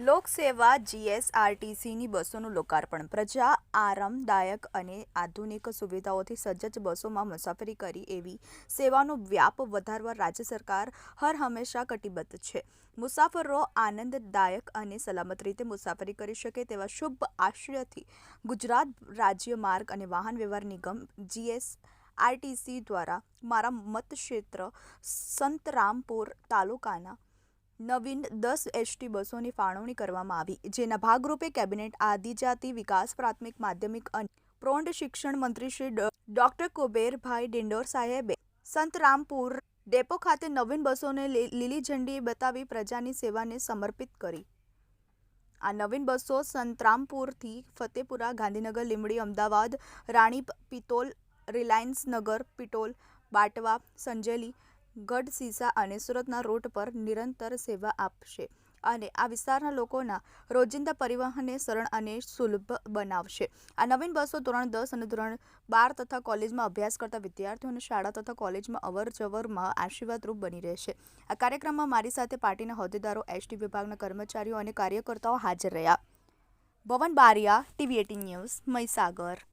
લોકસેવા જીએસઆરટીસીની બસોનું લોકાર્પણ. પ્રજા આરામદાયક અને આધુનિક સુવિધાઓથી સજ્જ બસોમાં મુસાફરી કરી એવી સેવાનો વ્યાપ વધારવા રાજ્ય સરકાર હર હંમેશા કટિબદ્ધ છે. મુસાફરો આનંદદાયક અને સલામત રીતે મુસાફરી કરી શકે તેવા શુભ આશ્રયથી ગુજરાત રાજ્ય માર્ગ અને વાહન વ્યવહાર નિગમ જીએસ આરટીસી દ્વારા મારા મતક્ષેત્ર સંતરામપુર તાલુકાના નવીન દસ એસટી બસોની ફાળવણી કરવામાં આવી, જેના ભાગરૂપે કેબિનેટ આદિજાતિ વિકાસ, પ્રાથમિક, માધ્યમિક અને પ્રૌઢ શિક્ષણ મંત્રી શ્રી ડોક્ટર કુબેરભાઈ ડિંડોર સાહેબે સંતરામપુર ડેપો ખાતે નવીન બસોને લીલી ઝંડી બતાવી પ્રજાની સેવાને સમર્પિત કરી. આ નવીન બસો સંતરામપુરથી ફતેપુરા, ગાંધીનગર લીમડી અમદાવાદ રાણી પિતોલ રિલાયન્સ નગર પિટોલ બાટવા, સંજેલી ગઢસીસા અને સુરતના રૂટ પર નિરંતર સેવા આપશે અને આ વિસ્તારના લોકોના રોજિંદા પરિવહનને સરળ અને સુલભ બનાવશે. આ નવીન બસો ધોરણ દસ અને ધોરણ બાર તથા કોલેજમાં અભ્યાસ કરતા વિદ્યાર્થીઓને શાળા તથા કોલેજમાં અવર જવરમાં આશીર્વાદરૂપ બની રહેશે. આ કાર્યક્રમમાં મારી સાથે પાર્ટીના હોદ્દેદારો, એસટી વિભાગના કર્મચારીઓ અને કાર્યકર્તાઓ હાજર રહ્યા. Bhavan Baria, TV eighteen news, Mahisagar.